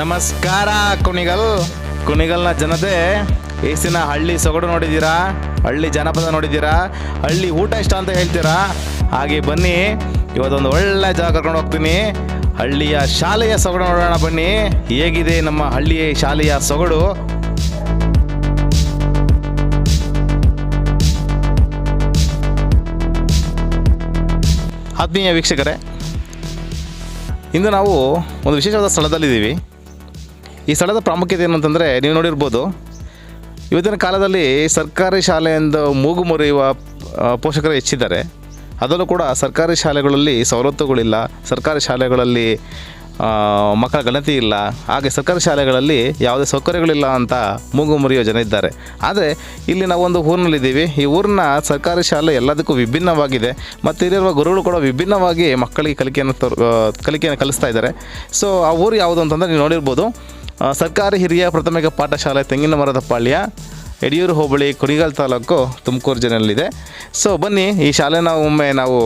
ನಮಸ್ಕಾರ, ಕುಣಿಗಲ್. ಕುಣಿಗಲ್ನ ಜನತೆ, ಏಸಿನ ಹಳ್ಳಿ ಸೊಗಡು ನೋಡಿದ್ದೀರಾ? ಹಳ್ಳಿ ಜನಪದ ನೋಡಿದ್ದೀರಾ? ಹಳ್ಳಿ ಊಟ ಇಷ್ಟ ಅಂತ ಹೇಳ್ತೀರಾ? ಹಾಗೆ ಬನ್ನಿ, ಇವತ್ತೊಂದು ಒಳ್ಳೆ ಜಾಗ ಕರ್ಕೊಂಡು ಹೋಗ್ತೀನಿ. ಹಳ್ಳಿಯ ಶಾಲೆಯ ಸೊಗಡು ನೋಡೋಣ ಬನ್ನಿ. ಹೇಗಿದೆ ನಮ್ಮ ಹಳ್ಳಿಯ ಶಾಲೆಯ ಸೊಗಡು? ಆತ್ಮೀಯ ವೀಕ್ಷಕರೇ, ಇಂದು ನಾವು ಒಂದು ವಿಶೇಷವಾದ ಸ್ಥಳದಲ್ಲಿದ್ದೀವಿ. ಈ ಸ್ಥಳದ ಪ್ರಾಮುಖ್ಯತೆ ಏನಂತಂದರೆ ನೀವು ನೋಡಿರ್ಬೋದು, ಇವತ್ತಿನ ಕಾಲದಲ್ಲಿ ಸರ್ಕಾರಿ ಶಾಲೆಯಿಂದ ಮೂಗು ಮುರಿಯುವ ಪೋಷಕರು ಹೆಚ್ಚಿದ್ದಾರೆ. ಅದರಲ್ಲೂ ಕೂಡ ಸರ್ಕಾರಿ ಶಾಲೆಗಳಲ್ಲಿ ಸವಲತ್ತುಗಳಿಲ್ಲ, ಸರ್ಕಾರಿ ಶಾಲೆಗಳಲ್ಲಿ ಮಕ್ಕಳ ಗಣತಿ ಇಲ್ಲ, ಹಾಗೆ ಸರ್ಕಾರಿ ಶಾಲೆಗಳಲ್ಲಿ ಯಾವುದೇ ಸೌಕರ್ಯಗಳಿಲ್ಲ ಅಂತ ಮೂಗು ಮುರಿಯೋ ಜನ ಇದ್ದಾರೆ. ಆದರೆ ಇಲ್ಲಿ ನಾವೊಂದು ಊರಿನಲ್ಲಿದ್ದೀವಿ. ಈ ಊರಿನ ಸರ್ಕಾರಿ ಶಾಲೆ ಎಲ್ಲದಕ್ಕೂ ವಿಭಿನ್ನವಾಗಿದೆ. ಮತ್ತು ಇಲ್ಲಿರುವ ಗುರುಗಳು ಕೂಡ ವಿಭಿನ್ನವಾಗಿ ಮಕ್ಕಳಿಗೆ ಕಲಿಕೆಯನ್ನು ತೋರ್ ಕಲಿಕೆಯನ್ನು ಕಲಿಸ್ತಾ ಇದ್ದಾರೆ. ಸೊ ಆ ಊರು ಯಾವುದು ಅಂತಂದರೆ ನೀವು ನೋಡಿರ್ಬೋದು ಸರ್ಕಾರಿ ಹಿರಿಯ ಪ್ರಾಥಮಿಕ ಪಾಠಶಾಲೆ ತೆಂಗಿನ ಮರದ ಪಾಳ್ಯ ಯಡಿಯೂರು ಹೋಬಳಿ ಕುಣಿಗಲ್ ತಾಲೂಕು ತುಮಕೂರು ಜಿಲ್ಲೆಯಲ್ಲಿದೆ. ಸೊ ಬನ್ನಿ, ಈ ಶಾಲೆನ ಒಮ್ಮೆ ನಾವು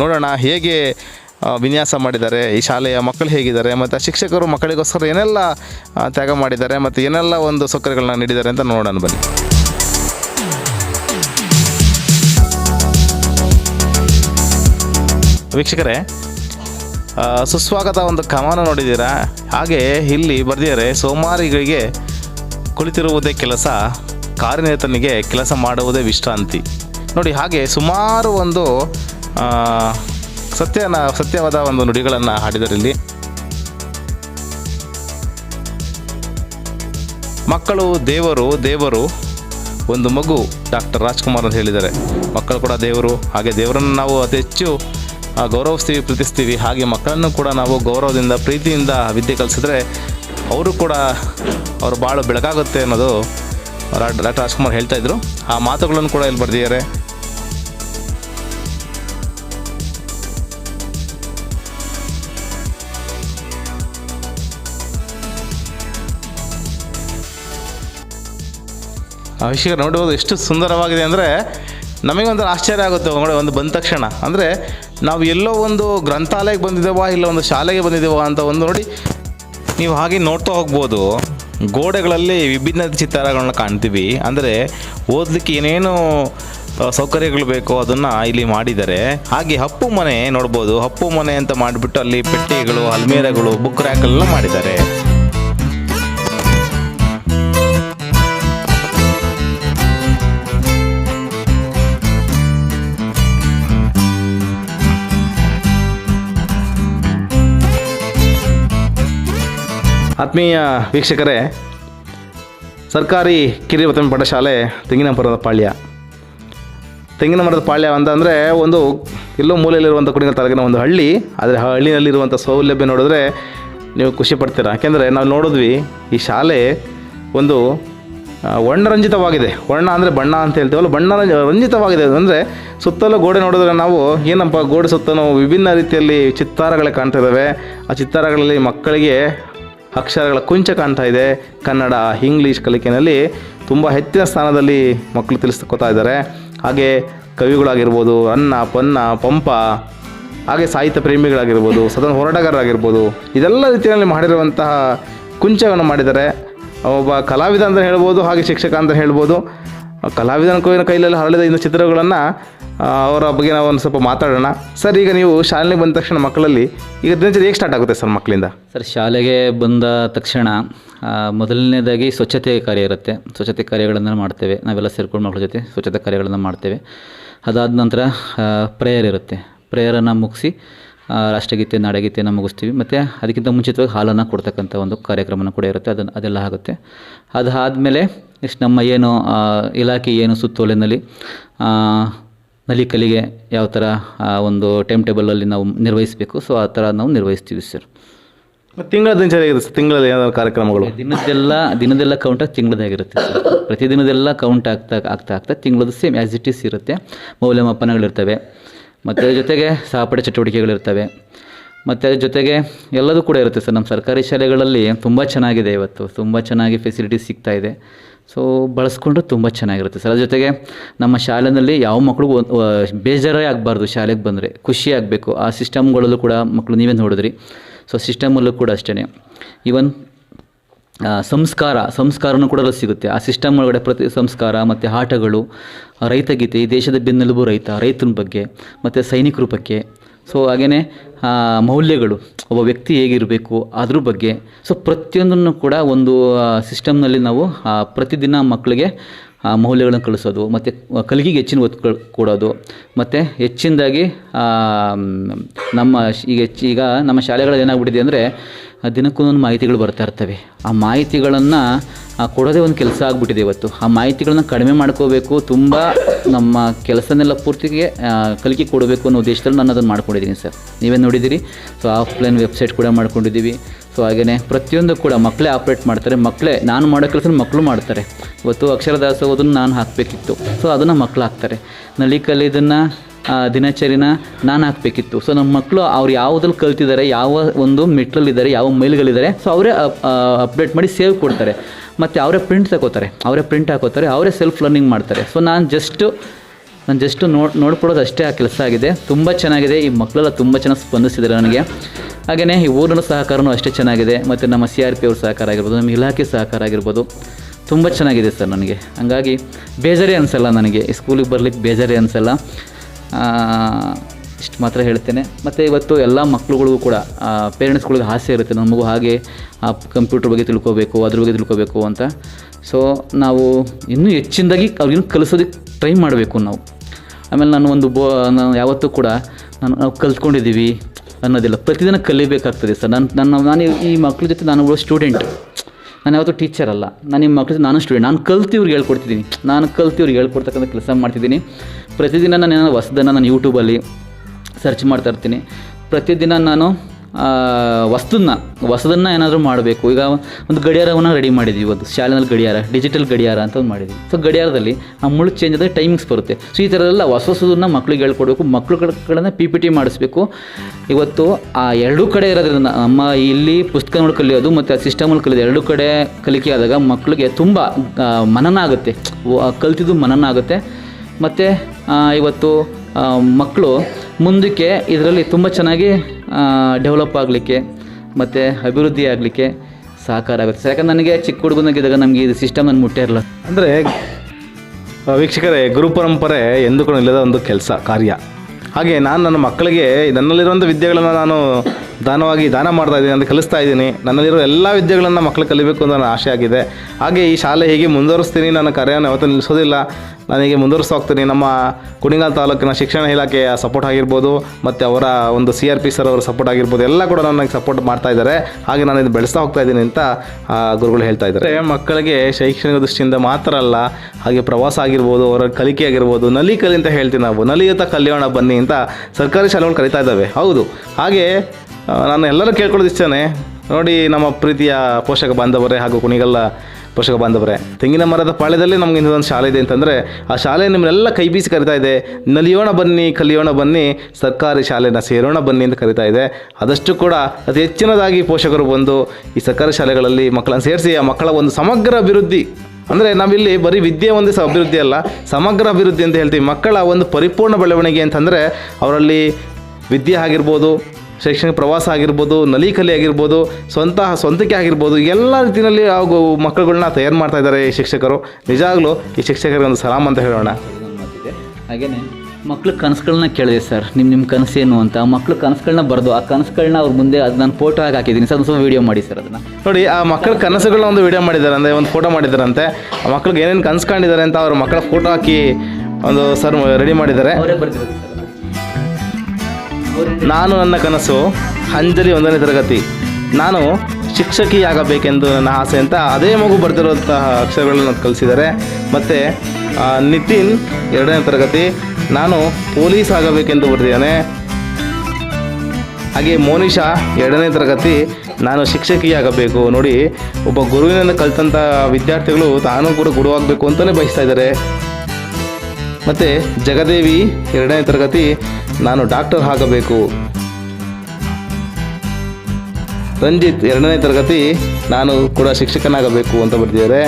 ನೋಡೋಣ, ಹೇಗೆ ವಿನ್ಯಾಸ ಮಾಡಿದ್ದಾರೆ, ಈ ಶಾಲೆಯ ಮಕ್ಕಳು ಹೇಗಿದ್ದಾರೆ, ಮತ್ತು ಶಿಕ್ಷಕರು ಮಕ್ಕಳಿಗೋಸ್ಕರ ಏನೆಲ್ಲ ತ್ಯಾಗ ಮಾಡಿದ್ದಾರೆ, ಮತ್ತು ಏನೆಲ್ಲ ಒಂದು ಸೌಕರ್ಯಗಳನ್ನ ನೀಡಿದ್ದಾರೆ ಅಂತ ನೋಡೋಣ ಬನ್ನಿ. ವೀಕ್ಷಕರೇ ಸುಸ್ವಾಗತ ಒಂದು ಕಮಾನ ನೋಡಿದ್ದೀರಾ? ಹಾಗೆ ಇಲ್ಲಿ ಬರೆದಿದ್ದಾರೆ, ಸೋಮಾರಿಗಳಿಗೆ ಕುಳಿತಿರುವುದೇ ಕೆಲಸ, ಕಾರ್ಯನಿರತನಿಗೆ ಕೆಲಸ ಮಾಡುವುದೇ ವಿಶ್ರಾಂತಿ. ನೋಡಿ, ಹಾಗೆ ಸುಮಾರು ಒಂದು ಸತ್ಯನ, ಸತ್ಯವಾದ ಒಂದು ನುಡಿಗಳನ್ನು ಹಾಡಿದರಲ್ಲಿ ಮಕ್ಕಳು ದೇವರು ದೇವರು ಒಂದು ಮಗು ಡಾಕ್ಟರ್ ರಾಜ್ಕುಮಾರ್ ಅಂತ ಹೇಳಿದ್ದಾರೆ. ಮಕ್ಕಳು ಕೂಡ ದೇವರು, ಹಾಗೆ ದೇವರನ್ನು ನಾವು ಅತಿ ಹೆಚ್ಚು ಗೌರವಿಸ್ತೀವಿ ಪ್ರೀತಿಸ್ತೀವಿ. ಹಾಗೆ ಮಕ್ಕಳನ್ನು ಕೂಡ ನಾವು ಗೌರವದಿಂದ, ಪ್ರೀತಿಯಿಂದ ವಿದ್ಯೆ ಕಲಿಸಿದ್ರೆ ಅವರು ಕೂಡ ಅವರು ಭಾಳ ಬೆಳಕಾಗುತ್ತೆ ಅನ್ನೋದು ಡಾಕ್ಟರ್ ರಾಜ್ಕುಮಾರ್ ಹೇಳ್ತಾ ಇದ್ರು. ಆ ಮಾತುಗಳನ್ನು ಕೂಡ ಇಲ್ಲಿ ಬರೆದಿದ್ದಾರೆ. ಆ ವಿಷಯ ನೋಡುವುದು ಎಷ್ಟು ಸುಂದರವಾಗಿದೆ ಅಂದರೆ ನಮಗೊಂದು ಆಶ್ಚರ್ಯ ಆಗುತ್ತೆ ಒಂದು ಬಂದ ತಕ್ಷಣ. ಅಂದರೆ ನಾವು ಎಲ್ಲೋ ಒಂದು ಗ್ರಂಥಾಲಯಕ್ಕೆ ಬಂದಿದ್ದೇವಾ, ಇಲ್ಲ ಒಂದು ಶಾಲೆಗೆ ಬಂದಿದ್ದೇವಾ ಅಂತ ಒಂದು ನೋಡಿ ನೀವು ಹಾಗೆ ನೋಡ್ತಾ ಹೋಗ್ಬೋದು. ಗೋಡೆಗಳಲ್ಲಿ ವಿಭಿನ್ನ ಚಿತ್ತಾರಗಳನ್ನ ಕಾಣ್ತೀವಿ. ಅಂದರೆ ಓದಲಿಕ್ಕೆ ಏನೇನು ಸೌಕರ್ಯಗಳು ಬೇಕೋ ಅದನ್ನು ಇಲ್ಲಿ ಮಾಡಿದ್ದಾರೆ. ಹಾಗೆ ಹಪ್ಪು ಮನೆ ನೋಡ್ಬೋದು. ಹಪ್ಪು ಮನೆ ಅಂತ ಮಾಡಿಬಿಟ್ಟು ಅಲ್ಲಿ ಪೆಟ್ಟಿಗೆಗಳು, ಅಲ್ಮೇರಗಳು, ಬುಕ್ ರ್ಯಾಕೆಲ್ಲ ಮಾಡಿದ್ದಾರೆ. ಆತ್ಮೀಯ ವೀಕ್ಷಕರೇ, ಸರ್ಕಾರಿ ಕಿರಿಯ ಪ್ರಾಥಮಿಕ ಪಾಠಶಾಲೆ ತೆಂಗಿನ ಮರದ ಪಾಳ್ಯ. ತೆಂಗಿನ ಮರದ ಪಾಳ್ಯ ಅಂತ ಅಂದರೆ ಒಂದು ಎಲ್ಲೋ ಮೂಲೆಯಲ್ಲಿರುವಂಥ ಕುಣಿಗ ತಾಲೂಕಿನ ಒಂದು ಹಳ್ಳಿ. ಆದರೆ ಆ ಹಳ್ಳಿನಲ್ಲಿರುವಂಥ ಸೌಲಭ್ಯ ನೋಡಿದ್ರೆ ನೀವು ಖುಷಿ ಪಡ್ತೀರಾ? ಯಾಕೆಂದರೆ ನಾವು ನೋಡಿದ್ವಿ ಈ ಶಾಲೆ ಒಂದು ವರ್ಣರಂಜಿತವಾಗಿದೆ. ವರ್ಣ ಅಂದರೆ ಬಣ್ಣ ಅಂತ ಹೇಳ್ತೀವಲ್ಲ ಬಣ್ಣ ರಂಜಿತವಾಗಿದೆ ಅಂದರೆ ಸುತ್ತಲೂ ಗೋಡೆ ನೋಡಿದ್ರೆ ನಾವು ಏನಪ್ಪ, ಗೋಡೆ ಸುತ್ತಲೂ ವಿಭಿನ್ನ ರೀತಿಯಲ್ಲಿ ಚಿತ್ತಾರಗಳೇ ಕಾಣ್ತಾ ಇದ್ದಾವೆ. ಆ ಚಿತ್ತಾರಗಳಲ್ಲಿ ಮಕ್ಕಳಿಗೆ ಅಕ್ಷರಗಳ ಕುಂಚ ಕಾಣ್ತಾ ಇದೆ. ಕನ್ನಡ, ಇಂಗ್ಲೀಷ್ ಕಲಿಕೆಯಲ್ಲಿ ತುಂಬ ಹೆಚ್ಚಿನ ಸ್ಥಾನದಲ್ಲಿ ಮಕ್ಕಳು ತಿಳಿಸ್ಕೊತಾ ಇದ್ದಾರೆ. ಹಾಗೆ ಕವಿಗಳಾಗಿರ್ಬೋದು, ಅನ್ನ, ಪನ್ನ, ಪಂಪ, ಹಾಗೆ ಸಾಹಿತ್ಯ ಪ್ರೇಮಿಗಳಾಗಿರ್ಬೋದು, ಸದನ ಹೋರಾಟಗಾರರಾಗಿರ್ಬೋದು, ಇದೆಲ್ಲ ರೀತಿಯಲ್ಲಿ ಮಾಡಿರುವಂತಹ ಕುಂಚವನ್ನು ಮಾಡಿದ್ದಾರೆ. ಒಬ್ಬ ಕಲಾವಿದ ಅಂತ ಹೇಳ್ಬೋದು, ಹಾಗೆ ಶಿಕ್ಷಕ ಅಂತ ಹೇಳ್ಬೋದು. ಕಲಾವಿದನ ಕೋವಿನ ಕೈಲೆಲ್ಲ ಹರಳಿದ ಇನ್ನು ಚಿತ್ರಗಳನ್ನು ಅವರ ಬಗ್ಗೆ ನಾವು ಒಂದು ಸ್ವಲ್ಪ ಮಾತಾಡೋಣ. ಸರ್, ಈಗ ನೀವು ಶಾಲೆಗೆ ಬಂದ ತಕ್ಷಣ ಮಕ್ಕಳಲ್ಲಿ ಈಗ ದಿನಚರಿ ಹೇಗೆ ಸ್ಟಾರ್ಟ್ ಆಗುತ್ತೆ ಸರ್ ಮಕ್ಕಳಿಂದ? ಸರ್, ಶಾಲೆಗೆ ಬಂದ ತಕ್ಷಣ ಮೊದಲನೇದಾಗಿ ಸ್ವಚ್ಛತೆ ಕಾರ್ಯ ಇರುತ್ತೆ. ಸ್ವಚ್ಛತೆ ಕಾರ್ಯಗಳನ್ನು ಮಾಡ್ತೇವೆ. ನಾವೆಲ್ಲ ಸೇರ್ಕೊಂಡು ಮಕ್ಕಳ ಜೊತೆ ಸ್ವಚ್ಛತೆ ಕಾರ್ಯಗಳನ್ನು ಮಾಡ್ತೇವೆ. ಅದಾದ ನಂತರ ಪ್ರೇಯರ್ ಇರುತ್ತೆ. ಪ್ರೇಯರನ್ನು ಮುಗಿಸಿ ರಾಷ್ಟ್ರಗೀತೆ ನಾಡಗೀತೆಯನ್ನು ಮುಗಿಸ್ತೀವಿ. ಮತ್ತು ಅದಕ್ಕಿಂತ ಮುಂಚಿತವಾಗಿ ಹಾಲನ್ನು ಕೊಡ್ತಕ್ಕಂಥ ಒಂದು ಕಾರ್ಯಕ್ರಮನ ಕೂಡ ಇರುತ್ತೆ. ಅದನ್ನು ಅದೆಲ್ಲ ಆಗುತ್ತೆ. ಅದಾದಮೇಲೆ ನೆಕ್ಸ್ಟ್ ನಮ್ಮ ಏನು ಇಲಾಖೆ ಏನು ಸುತ್ತೋಲೆನಲ್ಲಿ ಆ, ನಲಿ ಕಲಿಗೆ ಯಾವ ಥರ ಒಂದು ಟೈಮ್ ಟೇಬಲಲ್ಲಿ ನಾವು ನಿರ್ವಹಿಸಬೇಕು. ಸೊ ಆ ಥರ ನಾವು ನಿರ್ವಹಿಸ್ತೀವಿ ಸರ್. ತಿಂಗಳ ಸರ್ ತಿಂಗಳಲ್ಲಿ ಏನಾದ್ರು ಕಾರ್ಯಕ್ರಮಗಳು? ದಿನದೆಲ್ಲ ದಿನದೆಲ್ಲ ಕೌಂಟ್ ತಿಂಗಳದಾಗಿರುತ್ತೆ ಸರ್. ಪ್ರತಿದಿನದೆಲ್ಲ ಕೌಂಟ್ ಆಗ್ತಾ ಆಗ್ತಾ ಆಗ್ತಾ ತಿಂಗಳದ್ದು ಸೇಮ್ ಆ್ಯಸ್ ಇಟ್ ಇಸ್ ಇರುತ್ತೆ. ಮೌಲ್ಯಮಾಪನಗಳಿರ್ತವೆ. ಮತ್ತು ಅದ್ರ ಜೊತೆಗೆ ಸಹಪಾಠಿ ಚಟುವಟಿಕೆಗಳಿರ್ತವೆ. ಮತ್ತು ಅದ್ರ ಜೊತೆಗೆ ಎಲ್ಲದೂ ಕೂಡ ಇರುತ್ತೆ ಸರ್. ನಮ್ಮ ಸರ್ಕಾರಿ ಶಾಲೆಗಳಲ್ಲಿ ತುಂಬ ಚೆನ್ನಾಗಿದೆ ಇವತ್ತು. ತುಂಬ ಚೆನ್ನಾಗಿ ಫೆಸಿಲಿಟೀಸ್ ಸಿಗ್ತಾ ಇದೆ. ಸೊ ಬಳಸ್ಕೊಂಡ್ರೆ ತುಂಬ ಚೆನ್ನಾಗಿರುತ್ತೆ ಸರ್. ಅದ್ರ ಜೊತೆಗೆ ನಮ್ಮ ಶಾಲೆಯಲ್ಲಿ ಯಾವ ಮಕ್ಕಳಿಗೂ ಬೇಜಾರೇ ಆಗಬಾರ್ದು ಶಾಲೆಗೆ ಬಂದರೆ. ಖುಷಿ ಆಗಬೇಕು. ಆ ಸಿಸ್ಟಮ್ಗಳಲ್ಲೂ ಕೂಡ ಮಕ್ಕಳು ನೀವೇ ನೋಡಿದ್ರಿ. ಸೊ ಸಿಸ್ಟಮಲ್ಲೂ ಕೂಡ ಅಷ್ಟೇ ಈವನ್ ಸಂಸ್ಕಾರ, ಸಂಸ್ಕಾರನೂ ಕೂಡ ಸಿಗುತ್ತೆ. ಆ ಸಿಸ್ಟಮ್ ಒಳಗಡೆ ಪ್ರತಿ ಸಂಸ್ಕಾರ ಮತ್ತು ಆಟಗಳು ರೈತ ರೈತಗೀತೆ, ಈ ದೇಶದ ಬೆನ್ನೆಲುಬು ರೈತ, ರೈತನ ಬಗ್ಗೆ, ಮತ್ತು ಸೈನಿಕ ರೂಪಕ್ಕೆ. ಸೊ ಹಾಗೆಯೇ ಮೌಲ್ಯಗಳು, ಒಬ್ಬ ವ್ಯಕ್ತಿ ಹೇಗಿರಬೇಕು, ಅದ್ರ ಬಗ್ಗೆ. ಸೊ ಪ್ರತಿಯೊಂದನ್ನು ಕೂಡ ಒಂದು ಸಿಸ್ಟಮ್ನಲ್ಲಿ ನಾವು ಪ್ರತಿದಿನ ಮಕ್ಕಳಿಗೆ ಮೌಲ್ಯಗಳನ್ನು ಕಲಿಸೋದು ಮತ್ತು ಕಲಿಕೆಗೆ ಹೆಚ್ಚಿನ ಒತ್ತು ಕೊಡೋದು, ಮತ್ತು ಹೆಚ್ಚಿನದಾಗಿ ನಮ್ಮ, ಈಗ ಈಗ ನಮ್ಮ ಶಾಲೆಗಳಲ್ಲಿ ಏನಾಗ್ಬಿಟ್ಟಿದೆ ಅಂದರೆ ದಿನಕ್ಕೊಂದೊಂದು ಮಾಹಿತಿಗಳು ಬರ್ತಾ ಇರ್ತವೆ. ಆ ಮಾಹಿತಿಗಳನ್ನು ಕೊಡೋದೇ ಒಂದು ಕೆಲಸ ಆಗಿಬಿಟ್ಟಿದೆ ಇವತ್ತು. ಆ ಮಾಹಿತಿಗಳನ್ನ ಕಡಿಮೆ ಮಾಡ್ಕೋಬೇಕು, ತುಂಬ ನಮ್ಮ ಕೆಲಸನೆಲ್ಲ ಪೂರ್ತಿಗೆ ಕಲಿಕೆ ಕೊಡಬೇಕು ಅನ್ನೋ ಉದ್ದೇಶದಲ್ಲಿ ನಾನು ಅದನ್ನು ಮಾಡ್ಕೊಂಡಿದ್ದೀನಿ ಸರ್. ನೀವೇ ನೋಡಿದ್ದೀರಿ. ಸೊ, ಆಫ್ಲೈನ್ ವೆಬ್ಸೈಟ್ ಕೂಡ ಮಾಡ್ಕೊಂಡಿದ್ದೀವಿ. ಸೊ ಹಾಗೆಯೇ ಪ್ರತಿಯೊಂದು ಕೂಡ ಮಕ್ಕಳೇ ಆಪ್ರೇಟ್ ಮಾಡ್ತಾರೆ. ಮಕ್ಕಳೇ ನಾನು ಮಾಡೋ ಕೆಲಸ ಮಕ್ಕಳು ಮಾಡ್ತಾರೆ. ಇವತ್ತು ಅಕ್ಷರ ದಾಸೋಹದನ್ನು ನಾನು ಹಾಕಬೇಕಿತ್ತು. ಸೊ, ಅದನ್ನು ಮಕ್ಕಳು ಹಾಕ್ತಾರೆ ನಲಿ ಕಲಿಯೋದನ್ನು ದಿನಚರಿನ ನಾನು ಹಾಕಬೇಕಿತ್ತು. ಸೊ ನಮ್ಮ ಮಕ್ಕಳು ಅವ್ರು ಯಾವುದ್ರಲ್ಲಿ ಕಲ್ತಿದ್ದಾರೆ ಯಾವ ಒಂದು ಮೆಟ್ರಲ್ಲಿದ್ದಾರೆ, ಯಾವ ಮೈಲ್ಗಳಿದ್ದಾರೆ ಸೊ ಅವರೇ ಅಪ್ಡೇಟ್ ಮಾಡಿ ಸೇವ್ ಕೊಡ್ತಾರೆ. ಮತ್ತು ಅವರೇ ಪ್ರಿಂಟ್ ತಗೋತಾರೆ, ಅವರೇ ಪ್ರಿಂಟ್ ಹಾಕೋತಾರೆ, ಅವರೇ ಸೆಲ್ಫ್ ಲರ್ನಿಂಗ್ ಮಾಡ್ತಾರೆ. ಸೊ ನಾನು ಜಸ್ಟು ನಾನು ಜಸ್ಟು ನೋಡಿ ನೋಡ್ಕೊಳ್ಳೋದು ಅಷ್ಟೇ ಆ ಕೆಲಸ ಆಗಿದೆ. ತುಂಬ ಚೆನ್ನಾಗಿದೆ, ಈ ಮಕ್ಕಳೆಲ್ಲ ತುಂಬ ಚೆನ್ನಾಗಿ ಸ್ಪಂದಿಸಿದ್ದಾರೆ ನನಗೆ. ಹಾಗೆಯೇ ಈ ಊರಿನ ಸಹಕಾರನೂ ಅಷ್ಟೇ ಚೆನ್ನಾಗಿದೆ, ಮತ್ತು ನಮ್ಮ ಸಿ ಆರ್ ಪಿ ಅವ್ರ ಸಹಕಾರ ಆಗಿರ್ಬೋದು, ನಮ್ಮ ಇಲಾಖೆ ಸಹಕಾರ ಆಗಿರ್ಬೋದು. ತುಂಬ ಚೆನ್ನಾಗಿದೆ ಸರ್ ನನಗೆ. ಹಂಗಾಗಿ ಬೇಜಾರೇ ಅನಿಸಲ್ಲ ನನಗೆ, ಈ ಸ್ಕೂಲಿಗೆ ಬರಲಿಕ್ಕೆ ಬೇಜಾರೇ ಅನಿಸಲ್ಲ. ಇಷ್ಟು ಮಾತ್ರ ಹೇಳ್ತೇನೆ. ಮತ್ತು ಇವತ್ತು ಎಲ್ಲ ಮಕ್ಕಳುಗಳಿಗೂ ಕೂಡ ಪೇರೆಂಟ್ಸ್ಗಳಿಗೆ ಆಸೆ ಇರುತ್ತೆ. ನಮಗೂ ಹಾಗೆ, ಆ ಕಂಪ್ಯೂಟರ್ ಬಗ್ಗೆ ತಿಳ್ಕೊಬೇಕು, ಅದ್ರ ಬಗ್ಗೆ ತಿಳ್ಕೊಬೇಕು ಅಂತ. ಸೊ ನಾವು ಇನ್ನೂ ಹೆಚ್ಚಿನದಾಗಿ ಅವ್ರಿಗಿನ್ನೂ ಕಲಿಸೋದಕ್ಕೆ ಟ್ರೈ ಮಾಡಬೇಕು ನಾವು. ಆಮೇಲೆ ನಾನು ಒಂದು ಬೋ, ನಾನು ಯಾವತ್ತೂ ಕೂಡ ನಾನು, ನಾವು ಕಲ್ತ್ಕೊಂಡಿದ್ದೀವಿ ಅನ್ನೋದಿಲ್ಲ. ಪ್ರತಿದಿನ ಕಲಿಬೇಕಾಗ್ತದೆ ಸರ್. ನಾನು, ನನ್ನ, ನಾನು ಈ ಮಕ್ಳ ಜೊತೆ ನಾನು ಸ್ಟೂಡೆಂಟ್ ನಾನು ಯಾವತ್ತೂ ಟೀಚರ್ ಅಲ್ಲ. ನಾನು ನಿಮ್ಮ ಮಕ್ಳ ಜೊತೆ ನಾನು ಸ್ಟೂಡೆಂಟ್ ನಾನು ಕಲ್ತು ಇವ್ರಿಗೆ ಹೇಳ್ಕೊಡ್ತಿದ್ದೀನಿ. ನಾನು ಕಲ್ತು ಇವ್ರಿಗೆ ಹೇಳ್ಕೊಡ್ತಕ್ಕಂಥ ಕೆಲಸ ಮಾಡ್ತಿದ್ದೀನಿ. ಪ್ರತಿದಿನ ನಾನು ಏನಾದ್ರು ಹೊಸದನ್ನು ನಾನು ಯೂಟ್ಯೂಬಲ್ಲಿ ಸರ್ಚ್ ಮಾಡ್ತಾ ಇರ್ತೀನಿ. ಪ್ರತಿದಿನ ನಾನು ವಸ್ತುನ ಹೊಸದನ್ನು ಏನಾದರೂ ಮಾಡಬೇಕು. ಈಗ ಒಂದು ಗಡಿಯಾರವನ್ನು ರೆಡಿ ಮಾಡಿದ್ವಿ ಇವತ್ತು. ಶಾಲೆನಲ್ಲಿ ಗಡಿಯಾರ ಡಿಜಿಟಲ್ ಗಡಿಯಾರ ಅಂತ ಒಂದು ಮಾಡಿದ್ವಿ. ಸೊ ಗಡಿಯಾರದಲ್ಲಿ ಆ ಮುಳ್ಳು ಚೇಂಜ್ ಆದರೆ ಟೈಮಿಂಗ್ಸ್ ಬರುತ್ತೆ. ಸೊ ಈ ಥರ ಎಲ್ಲ ಹೊಸ ಹೊಸದನ್ನು ಮಕ್ಳಿಗೆ ಹೇಳ್ಕೊಡ್ಬೇಕು. ಮಕ್ಳುಗಳನ್ನ ಪಿ ಪಿ ಟಿ ಮಾಡಿಸ್ಬೇಕು. ಇವತ್ತು ಆ ಎರಡೂ ಕಡೆ ಇರೋದ್ರಿಂದ ನಮ್ಮ ಇಲ್ಲಿ ಪುಸ್ತಕ ನೋಡಿ ಕಲಿಯೋದು ಮತ್ತು ಆ ಸಿಸ್ಟಮಲ್ಲಿ ಕಲಿಯೋದು ಎರಡೂ ಕಡೆ ಕಲಿಕೆ ಆದಾಗ ಮಕ್ಕಳಿಗೆ ತುಂಬ ಮನನ ಆಗುತ್ತೆ ಕಲ್ತಿದ್ದು ಮನನ ಆಗುತ್ತೆ ಮತ್ತು ಇವತ್ತು ಮಕ್ಕಳು ಮುಂದಕ್ಕೆ ಇದರಲ್ಲಿ ತುಂಬ ಚೆನ್ನಾಗಿ ಡೆವಲಪ್ ಆಗಲಿಕ್ಕೆ, ಮತ್ತು ಅಭಿವೃದ್ಧಿ ಆಗಲಿಕ್ಕೆ ಸಹಕಾರ ಆಗುತ್ತೆ. ಯಾಕಂದ್ರೆ ನನಗೆ ಚಿಕ್ಕ ಹುಡುಗನಾಗಿದ್ದಾಗ ನಮಗೆ ಇದು ಸಿಸ್ಟಮ್ ನಾನು ಮುಟ್ಟೇ ಇರಲ್ಲ ಅಂದರೆ, ವೀಕ್ಷಕರೇ, ಗುರು ಪರಂಪರೆ ಎಂದೂ ಕೂಡ ಇಲ್ಲದ ಒಂದು ಕೆಲಸ, ಕಾರ್ಯ. ಹಾಗೆ ನಾನು ನನ್ನ ಮಕ್ಕಳಿಗೆ ನನ್ನಲ್ಲಿರುವಂಥ ವಿದ್ಯೆಗಳನ್ನು ನಾನು ದಾನವಾಗಿ ದಾನ ಮಾಡ್ತಾ ಇದ್ದೀನಿ ಅಂತ ಕಲಿಸ್ತಾ ಇದ್ದೀನಿ. ನನ್ನಲ್ಲಿರೋ ಎಲ್ಲ ವಿದ್ಯೆಗಳನ್ನು ಮಕ್ಕಳು ಕಲಿಬೇಕು ಅಂತ ನನ್ನ ಆಸೆ ಆಗಿದೆ. ಹಾಗೆ ಈ ಶಾಲೆ ಹೀಗೆ ಮುಂದುವರಿಸ್ತೀನಿ, ನನ್ನ ಕಾರ್ಯನ ಯಾವತ್ತೂ ನಿಲ್ಲಿಸೋದಿಲ್ಲ. ನನಗೆ ಮುಂದುವರಿಸೋಗ್ತೀನಿ ನಮ್ಮ ಕುಣಿಗಾಲ್ ತಾಲೂಕಿನ ಶಿಕ್ಷಣ ಇಲಾಖೆಯ ಸಪೋರ್ಟ್ ಆಗಿರ್ಬೋದು, ಮತ್ತು ಅವರ ಒಂದು ಸಿ ಆರ್ ಪಿ ಸರ್ ಅವರ ಸಪೋರ್ಟ್ ಆಗಿರ್ಬೋದು, ಎಲ್ಲ ಕೂಡ ನನಗೆ ಸಪೋರ್ಟ್ ಮಾಡ್ತಾ ಇದ್ದಾರೆ. ಹಾಗೆ ನಾನು ಇದು ಬೆಳೆಸ್ತಾ ಹೋಗ್ತಾ ಇದ್ದೀನಿ ಅಂತ ಗುರುಗಳು ಹೇಳ್ತಾ ಇದ್ದಾರೆ. ಮಕ್ಕಳಿಗೆ ಶೈಕ್ಷಣಿಕ ದೃಷ್ಟಿಯಿಂದ ಮಾತ್ರ ಅಲ್ಲ, ಹಾಗೆ ಪ್ರವಾಸ ಆಗಿರ್ಬೋದು, ಅವರ ಕಲಿಕೆ ಆಗಿರ್ಬೋದು, ನಲಿ ಕಲಿ ಅಂತ ಹೇಳ್ತೀವಿ ನಾವು. ನಲಿಯುತ ಕಲ್ಯಾಣ ಬನ್ನಿ ಅಂತ ಸರ್ಕಾರಿ ಶಾಲೆಗಳು ಕಲಿತಾ ಇದ್ದಾವೆ. ಹೌದು. ಹಾಗೆ ನಾನು ಎಲ್ಲರೂ ಕೇಳ್ಕೊಳ್ಳೋದು ಇಷ್ಟೇ ನೋಡಿ ನಮ್ಮ ಪ್ರೀತಿಯ ಪೋಷಕ ಬಾಂಧವರೇ ಹಾಗೂ ಕುಣಿಗಲ್ಲ ಪೋಷಕ ಬಾಂಧವರೇ, ತೆಂಗಿನ ಮರದ ಪಾಳ್ಯದಲ್ಲಿ ನಮಗೆ ಇನ್ನೊಂದು ಶಾಲೆ ಇದೆ ಅಂತಂದರೆ ಆ ಶಾಲೆ ನಿಮ್ಮನ್ನೆಲ್ಲ ಕೈ ಬೀಸಿ ಕರಿತಾ ಇದೆ. ನಲಿಯೋಣ ಬನ್ನಿ, ಕಲಿಯೋಣ ಬನ್ನಿ, ಸರ್ಕಾರಿ ಶಾಲೆನ ಸೇರೋಣ ಬನ್ನಿ ಅಂತ ಕರಿತಾ ಇದೆ. ಆದಷ್ಟು ಕೂಡ ಅತಿ ಹೆಚ್ಚಿನದಾಗಿ ಪೋಷಕರು ಬಂದು ಈ ಸರ್ಕಾರಿ ಶಾಲೆಗಳಲ್ಲಿ ಮಕ್ಕಳನ್ನು ಸೇರಿಸಿ ಆ ಮಕ್ಕಳ ಒಂದು ಸಮಗ್ರ ಅಭಿವೃದ್ಧಿ, ಅಂದರೆ ನಾವಿಲ್ಲಿ ಬರೀ ವಿದ್ಯೆ ಒಂದೇ ಅಭಿವೃದ್ಧಿ ಅಲ್ಲ, ಸಮಗ್ರ ಅಭಿವೃದ್ಧಿ ಅಂತ ಹೇಳ್ತೀವಿ. ಮಕ್ಕಳ ಒಂದು ಪರಿಪೂರ್ಣ ಬೆಳವಣಿಗೆ ಅಂತಂದರೆ ಅವರಲ್ಲಿ ವಿದ್ಯೆ ಆಗಿರ್ಬೋದು ಶೈಕ್ಷಣಿಕ ಪ್ರವಾಸ ಆಗಿರ್ಬೋದು ನಲಿ ಕಲಿ ಆಗಿರ್ಬೋದು ಸ್ವಂತ ಸ್ವಂತಕ್ಕೆ ಆಗಿರ್ಬೋದು ಎಲ್ಲ ರೀತಿಯಲ್ಲಿ ಹಾಗೂ ಮಕ್ಕಳುಗಳನ್ನ ತಯಾರು ಮಾಡ್ತಾ ಇದ್ದಾರೆ ಈ ಶಿಕ್ಷಕರು. ನಿಜಾಗ್ಲೂ ಈ ಶಿಕ್ಷಕರಿಗೆ ಒಂದು ಸಲಾಮ್ ಅಂತ ಹೇಳೋಣ. ಹಾಗೆಯೇ ಮಕ್ಳು ಕನಸುಗಳನ್ನ ಕೇಳಿದೆ ಸರ್. ನಿಮ್ಮ ನಿಮ್ಮ ಕನಸೇನು ಅಂತ. ಆ ಮಕ್ಳು ಕನಸುಗಳನ್ನ ಬರೆದು ಆ ಕನಸುಗಳನ್ನ ಅವ್ರ ಮುಂದೆ ಅದು ನಾನು ಫೋಟೋ ಆಗಿ ಹಾಕಿದ್ದೀನಿ ಸರ್. ಸ್ವಲ್ಪ ವೀಡಿಯೋ ಮಾಡಿ ಸರ್ ಅದನ್ನು. ನೋಡಿ ಆ ಮಕ್ಕಳ ಕನಸುಗಳನ್ನ ಒಂದು ವಿಡಿಯೋ ಮಾಡಿದ್ದಾರೆ ಅಂದರೆ ಒಂದು ಫೋಟೋ ಮಾಡಿದ್ದಾರಂತೆ. ಆ ಮಕ್ಳಿಗೆ ಏನೇನು ಕನಸು ಕಂಡಿದ್ದಾರೆ ಅಂತ ಅವ್ರ ಮಕ್ಕಳ ಫೋಟೋ ಹಾಕಿ ಒಂದು ಸರ್ ರೆಡಿ ಮಾಡಿದ್ದಾರೆ. ಅವರೇ ನಾನು ನನ್ನ ಕನಸು ಅಂಜಲಿ ಒಂದನೇ ತರಗತಿ. ನಾನು ಶಿಕ್ಷಕಿಯಾಗಬೇಕೆಂದು ನನ್ನ ಆಸೆ ಅಂತ ಅದೇ ಮಗು ಬರ್ತಿರುವಂತಹ ಅಕ್ಷರಗಳನ್ನು ಕಲಿಸಿದ್ದಾರೆ ಮತ್ತು ನಿತಿನ್ ಎರಡನೇ ತರಗತಿ. ನಾನು ಪೊಲೀಸ್ ಆಗಬೇಕೆಂದು ಬರ್ತಿದ್ದಾನೆ ಹಾಗೆ ಮೋನಿಶಾ ಎರಡನೇ ತರಗತಿ. ನಾನು ಶಿಕ್ಷಕಿಯಾಗಬೇಕು. ನೋಡಿ, ಒಬ್ಬ ಗುರುವಿನಿಂದ ಕಲಿತಂಥ ವಿದ್ಯಾರ್ಥಿಗಳು ತಾನೂ ಕೂಡ ಗುರುವಾಗಬೇಕು ಅಂತಲೇ ಬಯಸ್ತಾ ಇದ್ದಾರೆ. ಮತ್ತು ಜಗದೇವಿ ಎರಡನೇ ತರಗತಿ ನಾನು ಡಾಕ್ಟರ್ ಆಗಬೇಕು. ರಂಜಿತ್ ಎರಡನೇ ತರಗತಿ ನಾನು ಕೂಡ ಶಿಕ್ಷಕನಾಗಬೇಕು ಅಂತ ಬರ್ತಿದ್ದಾರೆ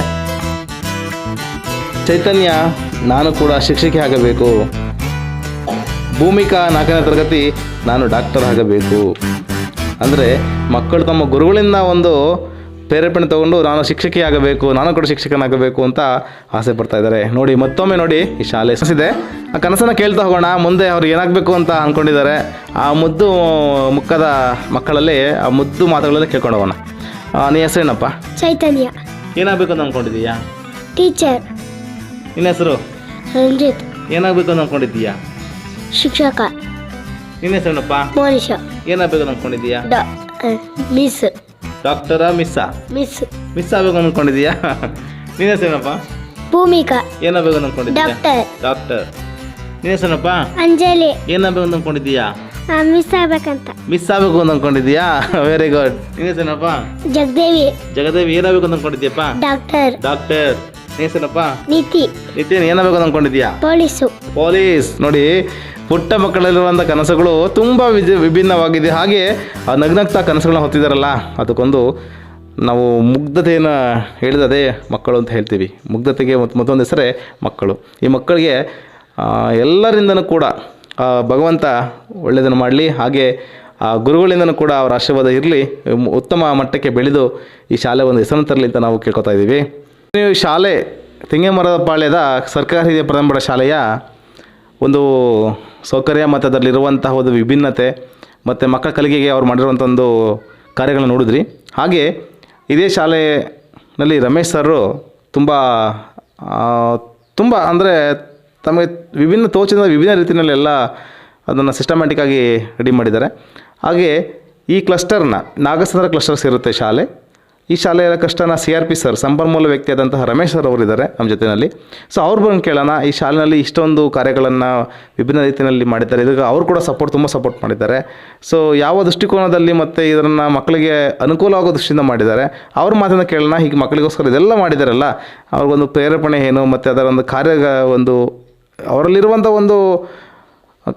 ಚೈತನ್ಯ ನಾನು ಕೂಡ ಶಿಕ್ಷಕಿ ಆಗಬೇಕು. ಭೂಮಿಕಾ ನಾಲ್ಕನೇ ತರಗತಿ ನಾನು ಡಾಕ್ಟರ್ ಆಗಬೇಕು. ಅಂದರೆ ಮಕ್ಕಳು ತಮ್ಮ ಗುರುಗಳಿಂದ ಒಂದು ಪ್ರೇರೇಪಣೆ ತಗೊಂಡು ನಾನು ಶಿಕ್ಷಕಿ ಆಗಬೇಕು ನಾನು ಕೂಡ ಶಿಕ್ಷಕನಾಗಬೇಕು ಅಂತ ಆಸೆ ಪಡ್ತಾ ಇದ್ದಾರೆ. ನೋಡಿ ಮತ್ತೊಮ್ಮೆ ನೋಡಿ ಈ ಶಾಲೆ ಇದೆ. ಆ ಕನಸನ್ನು ಕೇಳ್ತಾ ಹೋಗೋಣ. ಮುಂದೆ ಅವ್ರು ಏನಾಗಬೇಕು ಅಂತ ಅಂದ್ಕೊಂಡಿದ್ದಾರೆ ಆ ಮುದ್ದು ಮುಖದ ಮಕ್ಕಳಲ್ಲಿ ಆ ಮುದ್ದು ಮಾತುಗಳಲ್ಲಿ ಕೇಳ್ಕೊಂಡು ಹೋಗೋಣ. ನೀ ಹೆಸರೇನಪ್ಪ? ಚೈತನ್ಯ. ಏನಾಗಬೇಕು ಅಂತ ಅಂದ್ಕೊಂಡಿದ್ದೀಯಾ ಟೀಚರ್. ನಿನ್ನ ಹೆಸರು? ರಂಜಿತ್. ಏನಾಗಬೇಕು ಅಂತ ಅಂದ್ಕೊಂಡಿದ್ದೀಯಾ ಶಿಕ್ಷಕ. ನಿನ್ನ ಹೆಸರೇನಪ್ಪ? ಮೋನಿಷ ಏನಾಗಬೇಕು ಅಂತ ಅಂದ್ಕೊಂಡಿದ್ದೀಯಾ ಮಿಸ್. ಡಾಕ್ಟರಾ ಮಿಸ್ಸಾ. ಮಿಸ್. ಮಿಸ್ ಆಗಬೇಕು ಅಂದ್ಕೊಂಡಿದ್ದೀಯಾ ನಿನ್ನ ಹೆಸರೇನಪ್ಪ? ಭೂಮಿಕಾ. ಏನಾಗಬೇಕು ಅಂತ ಅಂದ್ಕೊಂಡಿದ್ದೀಯಾ ಡಾಕ್ಟರ್. ಡಾಕ್ಟರ್. ನಿನ್ನ ಹೆಸರೇನಪ್ಪ? ಅಂಜಲಿ. ಏನಾಗಬೇಕು ಅಂತ ಅನ್ಕೊಂಡಿದ್ದೀಯಾ ಮಿಸ್ ಆಗ್ಬೇಕಂತ ಮಿಸ್ ಆಗ್ಬೇಕು ಅಂತ ಅನ್ಕೊಂಡಿದ್ದೀಯಾ ವೆರಿ ಗುಡ್ ನಿನ್ನ ಹೆಸರೇನಪ್ಪ? ಜಗದೇವಿ. ಜಗದೇವಿ ಏನಾಗಬೇಕು ಅಂತ ಡಾಕ್ಟರ್. ಡಾಕ್ಟರ್. ನಿನ್ನ ನಿತಿ ನೀತಿ ನಿತಿನ್ ಏನಾಗಬೇಕು ಅನ್ಕೊಂಡಿದ್ಯಾ ಪೊಲೀಸ್. ಪೊಲೀಸು ನೋಡಿ ಪುಟ್ಟ ಮಕ್ಕಳಲ್ಲಿರುವಂಥ ಕನಸುಗಳು ತುಂಬ ವಿಜ ವಿಭಿನ್ನವಾಗಿದೆ. ಹಾಗೆ ಆ ನಗ್ನಗ್ತಾ ಕನಸುಗಳನ್ನ ಹೊತ್ತಿದಾರಲ್ಲ ಅದಕ್ಕೊಂದು ನಾವು ಮುಗ್ಧತೆಯನ್ನು ಹೇಳಿದದೇ ಮಕ್ಕಳು ಅಂತ ಹೇಳ್ತೀವಿ. ಮುಗ್ಧತೆಗೆ ಮತ್ತು ಮತ್ತೊಂದು ಹೆಸರೇ ಮಕ್ಕಳು. ಈ ಮಕ್ಕಳಿಗೆ ಎಲ್ಲರಿಂದನೂ ಕೂಡ ಭಗವಂತ ಒಳ್ಳೆಯದನ್ನು ಮಾಡಲಿ. ಹಾಗೆ ಆ ಗುರುಗಳಿಂದನೂ ಕೂಡ ಅವರ ಆಶೀರ್ವಾದ ಇರಲಿ. ಉತ್ತಮ ಮಟ್ಟಕ್ಕೆ ಬೆಳೆದು ಈ ಶಾಲೆ ಒಂದು ಹೆಸರನ್ನು ತರಲಿ ಅಂತ ನಾವು ಕೇಳ್ಕೊತಾ ಇದ್ದೀವಿ. ಶಾಲೆ ತೆಂಗೆಮರದಪಾಳ್ಯದ ಸರ್ಕಾರಿ ಹಿರಿಯ ಶಾಲೆಯ ಒಂದು ಸೌಕರ್ಯ ಮತ್ತು ಅದರಲ್ಲಿರುವಂತಹ ಒಂದು ವಿಭಿನ್ನತೆ ಮತ್ತು ಮಕ್ಕಳ ಕಲಿಕೆಗೆ ಅವ್ರು ಮಾಡಿರುವಂಥ ಒಂದು ಕಾರ್ಯಗಳನ್ನ ನೋಡಿದ್ರಿ. ಹಾಗೆ ಇದೇ ಶಾಲೆಯಲ್ಲಿ ರಮೇಶ್ ಸರ್ರು ತುಂಬ ತುಂಬ ಅಂದರೆ ತಮಗೆ ವಿಭಿನ್ನ ತೋಚಿನ ವಿಭಿನ್ನ ರೀತಿಯಲ್ಲಿ ಎಲ್ಲ ಅದನ್ನು ಸಿಸ್ಟಮ್ಯಾಟಿಕ್ಕಾಗಿ ರೆಡಿ ಮಾಡಿದ್ದಾರೆ. ಹಾಗೆ ಈ ಕ್ಲಸ್ಟರ್ನ ನಾಗಸಂದ್ರ ಕ್ಲಸ್ಟರ್ಸ್ ಇರುತ್ತೆ ಶಾಲೆ. ಈ ಶಾಲೆಯ ಕಷ್ಟನ ಸಿ ಆರ್ ಪಿ ಸರ್ ಸಂಪನ್ಮೂಲ ವ್ಯಕ್ತಿಯಾದಂತಹ ರಮೇಶ್ ಸರ್ ಅವರಿದ್ದಾರೆ ನಮ್ಮ ಜೊತೆಯಲ್ಲಿ. ಸೊ ಅವ್ರು ಬಂದು ಕೇಳೋಣ, ಈ ಶಾಲೆಯಲ್ಲಿ ಇಷ್ಟೊಂದು ಕಾರ್ಯಗಳನ್ನು ವಿಭಿನ್ನ ರೀತಿಯಲ್ಲಿ ಮಾಡಿದ್ದಾರೆ. ಇದಕ್ಕೆ ಅವರು ಕೂಡ ಸಪೋರ್ಟ್ ತುಂಬ ಸಪೋರ್ಟ್ ಮಾಡಿದ್ದಾರೆ. ಸೊ ಯಾವ ದೃಷ್ಟಿಕೋನದಲ್ಲಿ ಮತ್ತು ಇದನ್ನು ಮಕ್ಕಳಿಗೆ ಅನುಕೂಲ ಆಗೋ ದೃಷ್ಟಿಯಿಂದ ಮಾಡಿದ್ದಾರೆ? ಅವ್ರ ಮಾತನ್ನು ಕೇಳೋಣ. ಹೀಗೆ ಮಕ್ಕಳಿಗೋಸ್ಕರ ಇದೆಲ್ಲ ಮಾಡಿದಾರಲ್ಲ, ಅವ್ರಿಗೊಂದು ಪ್ರೇರೇಪಣೆ ಏನು, ಮತ್ತು ಅದರ ಒಂದು ಕಾರ್ಯ ಒಂದು ಅವರಲ್ಲಿರುವಂಥ ಒಂದು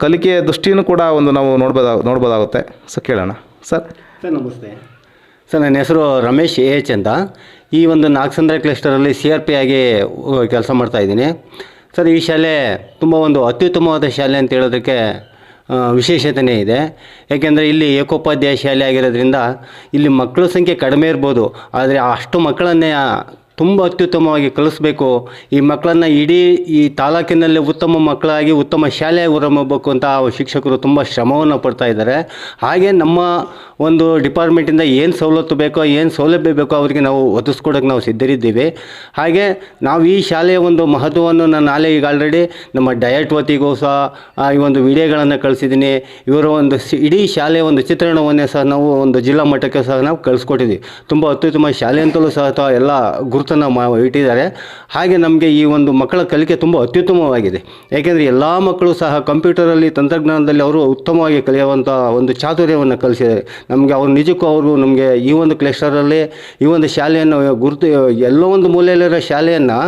ಕಲಿಕೆಯ ದೃಷ್ಟಿಯನ್ನು ಕೂಡ ಒಂದು ನಾವು ನೋಡ್ಬೋದಾಗ ನೋಡ್ಬೋದಾಗುತ್ತೆ. ಸೊ ಕೇಳೋಣ. Sir sir namaste. ಸರ್, ನನ್ನ ಹೆಸರು ರಮೇಶ್ ಎ ಎಚ್ ಅಂತ. ಈ ಒಂದು ನಾಗಸಂದ್ರ ಕ್ಲಸ್ಟರಲ್ಲಿ ಸಿ ಆರ್ ಪಿ ಆಗಿ ಕೆಲಸ ಮಾಡ್ತಾಯಿದ್ದೀನಿ ಸರ್, ಈ ಶಾಲೆ ತುಂಬ ಒಂದು ಅತ್ಯುತ್ತಮವಾದ ಶಾಲೆ ಅಂತ ಹೇಳೋದಕ್ಕೆ ವಿಶೇಷತೆಯೇ ಇದೆ. ಏಕೆಂದರೆ ಇಲ್ಲಿ ಏಕೋಪಾಧ್ಯಾಯ ಶಾಲೆ ಆಗಿರೋದ್ರಿಂದ ಇಲ್ಲಿ ಮಕ್ಕಳ ಸಂಖ್ಯೆ ಕಡಿಮೆ ಇರ್ಬೋದು. ಆದರೆ ಅಷ್ಟು ಮಕ್ಕಳನ್ನೇ ತುಂಬ ಅತ್ಯುತ್ತಮವಾಗಿ ಕಲಿಸ್ಬೇಕು. ಈ ಮಕ್ಕಳನ್ನು ಇಡೀ ಈ ತಾಲೂಕಿನಲ್ಲಿ ಉತ್ತಮ ಮಕ್ಕಳಾಗಿ, ಉತ್ತಮ ಶಾಲೆಯಾಗಿ ಹೊರಮಬೇಕು ಅಂತ ಆ ಶಿಕ್ಷಕರು ತುಂಬ ಶ್ರಮವನ್ನು ಪಡ್ತಾ ಇದ್ದಾರೆ. ಹಾಗೆ ನಮ್ಮ ಒಂದು ಡಿಪಾರ್ಟ್ಮೆಂಟಿಂದ ಏನು ಸವಲತ್ತು ಬೇಕೋ, ಏನು ಸೌಲಭ್ಯ ಬೇಕೋ ಅವರಿಗೆ ನಾವು ಒದಗಿಸ್ಕೊಡೋಕೆ ನಾವು ಸಿದ್ಧರಿದ್ದೀವಿ. ಹಾಗೆ ನಾವು ಈ ಶಾಲೆಯ ಒಂದು ಮಹತ್ವವನ್ನು ನಾನು ನಾಳೆ ಈಗ ಆಲ್ರೆಡಿ ನಮ್ಮ ಡಯಟ್ ವತಿಗೂ ಸಹ ಈ ಒಂದು ವಿಡಿಯೋಗಳನ್ನು ಕಳಿಸಿದ್ದೀನಿ. ಇವರ ಒಂದು ಇಡೀ ಶಾಲೆಯ ಒಂದು ಚಿತ್ರಣವನ್ನೇ ಸಹ ನಾವು ಒಂದು ಜಿಲ್ಲಾ ಮಟ್ಟಕ್ಕೆ ಸಹ ನಾವು ಕಳಿಸ್ಕೊಟ್ಟಿದ್ದೀವಿ. ತುಂಬ ಅತ್ಯುತ್ತಮ ಶಾಲೆ ಅಂತಲೂ ಸಹ ಎಲ್ಲ ಎಲ್ಲ ಗುರುತನ್ನು ಮಾ ಇಟ್ಟಿದ್ದಾರೆ. ಹಾಗೆ ನಮಗೆ ಈ ಒಂದು ಮಕ್ಕಳ ಕಲಿಕೆ ತುಂಬ ಅತ್ಯುತ್ತಮವಾಗಿದೆ. ಏಕೆಂದರೆ ಎಲ್ಲ ಮಕ್ಕಳು ಸಹ ಕಂಪ್ಯೂಟರಲ್ಲಿ, ತಂತ್ರಜ್ಞಾನದಲ್ಲಿ ಅವರು ಉತ್ತಮವಾಗಿ ಕಲಿಯುವಂಥ ಒಂದು ಚಾತುರ್ಯವನ್ನು ಕಲಿಸಿದ್ದಾರೆ. ನಮಗೆ ಅವರು ನಿಜಕ್ಕೂ ಅವರು ನಮಗೆ ಈ ಒಂದು ಕ್ಲಸ್ಟರಲ್ಲಿ, ಈ ಒಂದು ಶಾಲೆಯನ್ನು ಗುರುತು, ಎಲ್ಲೋ ಒಂದು ಮೂಲೆಯಲ್ಲಿರೋ ಶಾಲೆಯನ್ನು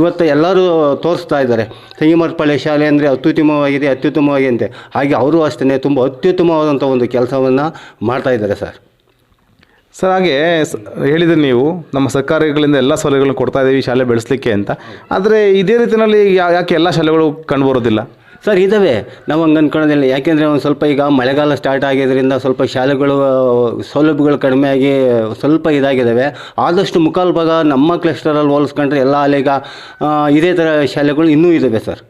ಇವತ್ತು ಎಲ್ಲರೂ ತೋರಿಸ್ತಾ ಇದ್ದಾರೆ. ಸಂಗಮರ್ಪಳ್ಳಿ ಶಾಲೆ ಅಂದರೆ ಅತ್ಯುತ್ತಮವಾಗಿದೆ ಅತ್ಯುತ್ತಮವಾಗಿದೆ ಅಂತೆ. ಹಾಗೆ ಅವರು ಅಷ್ಟೇ ತುಂಬ ಅತ್ಯುತ್ತಮವಾದಂಥ ಒಂದು ಕೆಲಸವನ್ನು ಮಾಡ್ತಾ ಇದ್ದಾರೆ ಸರ್. ಸರ್, ಹಾಗೆ ಹೇಳಿದ್ರಿ ನೀವು, ನಮ್ಮ ಸರ್ಕಾರಗಳಿಂದ ಎಲ್ಲ ಸೌಲಭ್ಯಗಳನ್ನು ಕೊಡ್ತಾ ಇದ್ದೀವಿ, ಶಾಲೆ ಬೆಳೆಸಲಿಕ್ಕೆ ಅಂತ. ಆದರೆ ಇದೇ ರೀತಿಯಲ್ಲಿ ಯಾಕೆ ಎಲ್ಲ ಶಾಲೆಗಳು ಕಂಡುಬರೋದಿಲ್ಲ ಸರ್, ಇದಾವೆ. ನಾವು ಹಂಗೆ ಅಂದ್ಕೊಳ್ಳೋದಿಲ್ಲ ಯಾಕೆಂದರೆ ಒಂದು ಸ್ವಲ್ಪ ಈಗ ಮಳೆಗಾಲ ಸ್ಟಾರ್ಟ್ ಆಗಿದ್ದರಿಂದ ಸ್ವಲ್ಪ ಶಾಲೆಗಳು, ಸೌಲಭ್ಯಗಳು ಆಗಿ ಸ್ವಲ್ಪ ಇದಾಗಿದ್ದಾವೆ ಆದಷ್ಟು ಮುಕ್ಕಾಲು ಭಾಗ ನಮ್ಮ ಕ್ಲಸ್ಟರಲ್ಲಿ ಹೋಲಿಸ್ಕೊಂಡ್ರೆ ಎಲ್ಲ ಅಲ್ಲಿಗ ಇದೇ ಥರ ಶಾಲೆಗಳು ಇನ್ನೂ ಇದ್ದಾವೆ ಸರ್.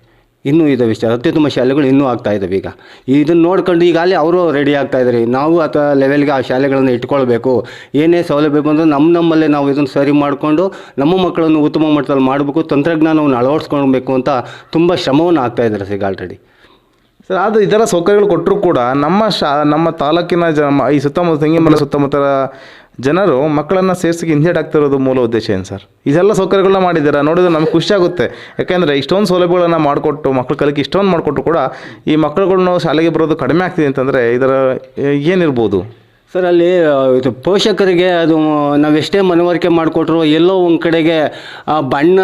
ಇನ್ನೂ ಇದ್ದಾವೆ ವಿಷಯ ಅತ್ಯುತ್ತಮ ಶಾಲೆಗಳು ಇನ್ನೂ ಆಗ್ತಾ ಇದ್ದಾವೆ ಈಗ. ಇದನ್ನು ನೋಡ್ಕೊಂಡು ಈಗಾಗಲೇ ಅವರು ರೆಡಿ ಆಗ್ತಾ ಇದ್ದಾರೆ ನಾವು ಆ ಲೆವೆಲ್ಗೆ ಆ ಶಾಲೆಗಳನ್ನು ಇಟ್ಕೊಳ್ಬೇಕು. ಏನೇ ಸೌಲಭ್ಯ ಬಂದರೂ ನಮ್ಮ ನಮ್ಮಲ್ಲೇ ನಾವು ಇದನ್ನು ಸರಿ ಮಾಡಿಕೊಂಡು ನಮ್ಮ ಮಕ್ಕಳನ್ನು ಉತ್ತಮ ಮಟ್ಟದಲ್ಲಿ ಮಾಡಬೇಕು ತಂತ್ರಜ್ಞಾನವನ್ನು ಅಳವಡಿಸ್ಕೊಳ್ಬೇಕು ಅಂತ ತುಂಬ ಶ್ರಮವನ್ನು ಆಗ್ತಾ ಇದ್ದಾರೆ ಸರ್ ಈಗ ಆಲ್ರೆಡಿ ಸರ್ ಅದು ಇದರ ಸೌಕರ್ಯಗಳು ಕೊಟ್ಟರೂ ಕೂಡ ನಮ್ಮ ಶಾ ನಮ್ಮ ತಾಲೂಕಿನ ಜ ಈ ಸುತ್ತಮುತ್ತ ತೆಂಗಿನಮರ ಸುತ್ತಮುತ್ತಲ ಜನರು ಮಕ್ಕಳನ್ನು ಸೇರಿಸಿಗೆ ಆಗ್ತಾ ಆಗ್ತಿರೋದು ಮೂಲ ಉದ್ದೇಶ ಏನು ಸರ್? ಇದೆಲ್ಲ ಸೌಕರ್ಯಗಳನ್ನ ಮಾಡಿದ್ದೀರಾ? ನೋಡಿದ್ರೆ ನಮ್ಗೆ ಖುಷಿಯಾಗುತ್ತೆ ಯಾಕೆಂದರೆ ಇಷ್ಟೊಂದು ಸೌಲಭ್ಯಗಳನ್ನು ಮಾಡಿಕೊಟ್ಟು ಮಕ್ಕಳ ಕಲಿಕೆ ಇಷ್ಟೊಂದು ಮಾಡಿಕೊಟ್ಟು ಕೂಡ ಈ ಮಕ್ಕಳುಗಳನ್ನು ಶಾಲೆಗೆ ಬರೋದು ಕಡಿಮೆ ಆಗ್ತಿದೆ ಅಂತಂದರೆ ಇದರ ಏನಿರ್ಬೋದು? ಸರ್, ಅಲ್ಲಿ ಇದು ಪೋಷಕರಿಗೆ ಅದು ನಾವೆಷ್ಟೇ ಮನವರಿಕೆ ಮಾಡಿಕೊಟ್ರು, ಎಲ್ಲೋ ಒಂದು ಕಡೆಗೆ, ಆ, ಬಣ್ಣ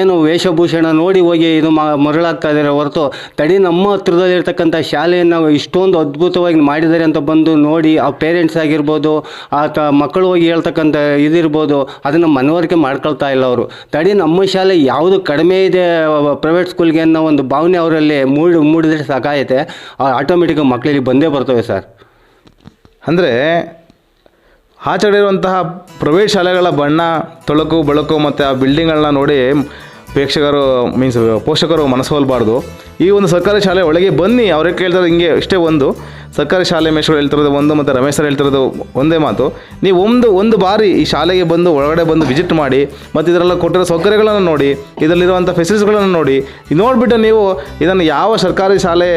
ಏನು ವೇಷಭೂಷಣ ನೋಡಿ ಹೋಗಿ ಇದು ಮರಳಾಗ್ತಾ ಇದ್ದಾರೆ ಹೊರತು, ತಡಿ ನಮ್ಮ ಹತ್ರದಲ್ಲಿರ್ತಕ್ಕಂಥ ಶಾಲೆಯನ್ನು ಇಷ್ಟೊಂದು ಅದ್ಭುತವಾಗಿ ಮಾಡಿದ್ದಾರೆ ಅಂತ ಬಂದು ನೋಡಿ, ಆ ಪೇರೆಂಟ್ಸ್ ಆಗಿರ್ಬೋದು, ಆ ತ, ಮಕ್ಕಳು ಹೋಗಿ ಹೇಳ್ತಕ್ಕಂಥ ಇದಿರ್ಬೋದು, ಅದನ್ನು ಮನವರಿಕೆ ಮಾಡ್ಕೊಳ್ತಾ ಇಲ್ಲ ಅವರು. ತಡಿ ನಮ್ಮ ಶಾಲೆ ಯಾವುದು ಕಡಿಮೆ ಇದೆ ಪ್ರೈವೇಟ್ ಸ್ಕೂಲ್ಗೆ ಅನ್ನೋ ಒಂದು ಭಾವನೆ ಅವರಲ್ಲಿ ಮೂಡಿ, ಮೂಡಿದ್ರೆ ಸಾಕಾಯಿತೆ ಆಟೋಮೆಟಿಕ್ ಮಕ್ಕಳಿಗೆ ಬಂದೇ ಬರ್ತವೆ ಸರ್. ಅಂದರೆ ಆಚೆಗಡೆ ಇರುವಂತಹ ಪ್ರೈವೇಟ್ ಶಾಲೆಗಳ ಬಣ್ಣ, ತೊಳಕು, ಬೆಳಕು ಮತ್ತು ಆ ಬಿಲ್ಡಿಂಗ್ಗಳನ್ನ ನೋಡಿ ಪ್ರೇಕ್ಷಕರು ಮೀನ್ಸ್ ಪೋಷಕರು ಮನಸ್ಸೋಲ್ಬಾರ್ದು ಈ ಒಂದು ಸರ್ಕಾರಿ ಶಾಲೆ ಒಳಗೆ ಬನ್ನಿ, ಅವರೇ ಕೇಳ್ತಾರೆ ಹಿಂಗೆ ಇಷ್ಟೇ ಒಂದು. ಸರ್ಕಾರಿ ಶಾಲೆ ಮೇಷ್ಗಳು ಹೇಳ್ತಿರೋದು ಒಂದು ಮತ್ತು ರಮೇಶ್ ಸರ್ ಹೇಳ್ತಿರೋದು ಒಂದೇ ಮಾತು. ನೀವು ಒಂದು ಒಂದು ಬಾರಿ ಈ ಶಾಲೆಗೆ ಬಂದು ಒಳಗಡೆ ಬಂದು ವಿಸಿಟ್ ಮಾಡಿ ಮತ್ತು ಇದರೆಲ್ಲ ಕೊಟ್ಟಿರೋ ಸೌಕರ್ಯಗಳನ್ನು ನೋಡಿ, ಇದರಲ್ಲಿರುವಂಥ ಫೆಸಿಲಿಟೀಸ್ಗಳನ್ನು ನೋಡಿ, ನೋಡಿಬಿಟ್ಟು ನೀವು ಇದನ್ನು ಯಾವ ಸರ್ಕಾರಿ ಶಾಲೆ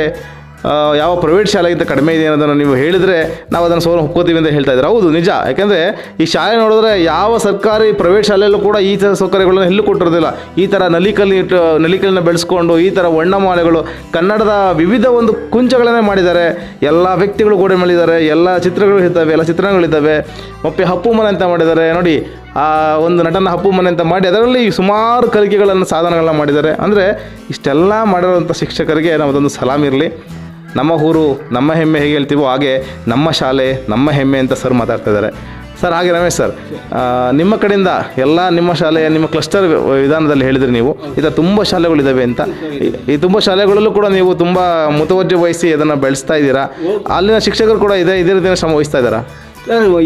ಯಾವ ಪ್ರೈವೇಟ್ ಶಾಲೆಗಿಂತ ಕಡಿಮೆ ಇದೆ ಅನ್ನೋದನ್ನು ನೀವು ಹೇಳಿದರೆ ನಾವು ಅದನ್ನು ಸೋಲು ಒಪ್ಕೋತೀವಿ ಅಂತ ಹೇಳ್ತಾ ಇದ್ದಾರೆ. ಹೌದು, ನಿಜ. ಯಾಕೆಂದರೆ ಈ ಶಾಲೆ ನೋಡಿದ್ರೆ ಯಾವ ಸರ್ಕಾರಿ ಪ್ರೈವೇಟ್ ಶಾಲೆಯಲ್ಲೂ ಕೂಡ ಈ ಥರ ಸೌಕರ್ಯಗಳನ್ನು ಎಲ್ಲೂ ಕೊಟ್ಟಿರೋದಿಲ್ಲ. ಈ ಥರ ನಲಿಕಲ್ಲಿ ಇಟ್ಟು ನಲಿಕಲನ್ನ ಬೆಳೆಸ್ಕೊಂಡು, ಈ ಥರ ವರ್ಣಮಾಲೆಗಳು ಕನ್ನಡದ ವಿವಿಧ ಒಂದು ಕುಂಚಗಳನ್ನೇ ಮಾಡಿದ್ದಾರೆ. ಎಲ್ಲ ವ್ಯಕ್ತಿಗಳು ಗೋಡೆ ಮಾಡಿದ್ದಾರೆ ಎಲ್ಲ ಚಿತ್ರಗಳು ಇದ್ದಾವೆ ಎಲ್ಲ ಚಿತ್ರಣಗಳಿದ್ದಾವೆ. ಒಪ್ಪಿ ಹಪ್ಪು ಮನೆ ಅಂತ ಮಾಡಿದ್ದಾರೆ. ನೋಡಿ, ಆ ಒಂದು ನಟನ ಹಪ್ಪು ಮನೆ ಅಂತ ಮಾಡಿ, ಅದರಲ್ಲಿ ಸುಮಾರು ಕಲಿಕೆಗಳನ್ನು ಸಾಧನಗಳನ್ನ ಮಾಡಿದ್ದಾರೆ. ಅಂದರೆ ಇಷ್ಟೆಲ್ಲ ಮಾಡಿರೋಂಥ ಶಿಕ್ಷಕರಿಗೆ ನಾವು ಸಲಾಮ್ ಇರಲಿ. ನಮ್ಮ ಊರು, ನಮ್ಮ ಹೆಮ್ಮೆ ಹೇಗೆ ಹೇಳ್ತೀವೋ ಹಾಗೆ ನಮ್ಮ ಶಾಲೆ, ನಮ್ಮ ಹೆಮ್ಮೆ ಅಂತ ಸರ್ ಮಾತಾಡ್ತಾ ಇದ್ದಾರೆ. ಸರ್ ಹಾಗೆ ರಮೇಶ್ ಸರ್ ನಿಮ್ಮ ಕಡೆಯಿಂದ ಎಲ್ಲ ನಿಮ್ಮ ಶಾಲೆಯ, ನಿಮ್ಮ ಕ್ಲಸ್ಟರ್ ವಿಧಾನದಲ್ಲಿ ಹೇಳಿದ್ರಿ ನೀವು. ಇದು ತುಂಬ ಶಾಲೆಗಳಿದ್ದಾವೆ ಅಂತ. ಈ- ತುಂಬ ಶಾಲೆಗಳಲ್ಲೂ ಕೂಡ ನೀವು ತುಂಬ ಮುತುವರ್ಜಿ ವಹಿಸಿ ಇದನ್ನು ಬೆಳೆಸ್ತಾ ಇದ್ದೀರಾ. ಅಲ್ಲಿನ ಶಿಕ್ಷಕರು ಕೂಡ ಇದೇ ಇದೇ ರೀತಿಯ ಶ್ರಮ ವಹಿಸ್ತಾ ಇದ್ದಾರಾ?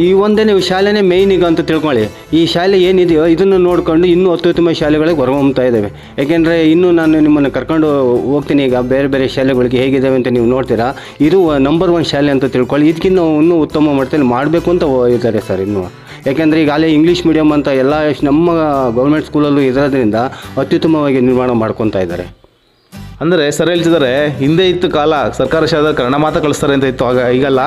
ಈ ಒಂದೇ ಶಾಲೆನೇ ಮೇಯ್ನ್ ಈಗ ಅಂತ ತಿಳ್ಕೊಳ್ಳಿ. ಈ ಶಾಲೆ ಏನಿದೆಯೋ ಇದನ್ನು ನೋಡಿಕೊಂಡು ಇನ್ನೂ ಅತ್ಯುತ್ತಮ ಶಾಲೆಗಳಿಗೆ ಹೊರಹೊಮ್ತಾ ಇದ್ದಾವೆ. ಯಾಕೆಂದರೆ ಇನ್ನೂ ನಾನು ನಿಮ್ಮನ್ನು ಕರ್ಕೊಂಡು ಹೋಗ್ತೀನಿ. ಈಗ ಬೇರೆ ಬೇರೆ ಶಾಲೆಗಳಿಗೆ ಹೇಗಿದ್ದಾವೆ ಅಂತ ನೀವು ನೋಡ್ತೀರಾ? ಇದು ನಂಬರ್ ಒನ್ ಶಾಲೆ ಅಂತ ತಿಳ್ಕೊಳ್ಳಿ. ಇದಕ್ಕಿಂತ ಇನ್ನೂ ಉತ್ತಮ ಮಟ್ಟದಲ್ಲಿ ಮಾಡಬೇಕು ಅಂತ ಇದ್ದಾರೆ ಸರ್ ಇನ್ನೂ. ಯಾಕೆಂದರೆ ಈಗ ಅಲ್ಲೇ ಇಂಗ್ಲೀಷ್ ಮೀಡಿಯಮ್ ಅಂತ ಎಲ್ಲ ನಮ್ಮ ಗೌರ್ಮೆಂಟ್ ಸ್ಕೂಲಲ್ಲೂ ಇರೋದ್ರಿಂದ ಅತ್ಯುತ್ತಮವಾಗಿ ನಿರ್ಮಾಣ ಮಾಡ್ಕೊತಾ ಇದ್ದಾರೆ. ಅಂದರೆ ಸರ್ ಹೇಳ್ತಿದ್ದಾರೆ, ಹಿಂದೆ ಇತ್ತು ಕಾಲ ಸರ್ಕಾರಿ ಶಾಲೆ ಕನ್ನಡ ಮಾತ್ರ ಕಳಿಸ್ತಾರೆ ಅಂತ ಇತ್ತು, ಆಗ ಈಗಲ್ಲ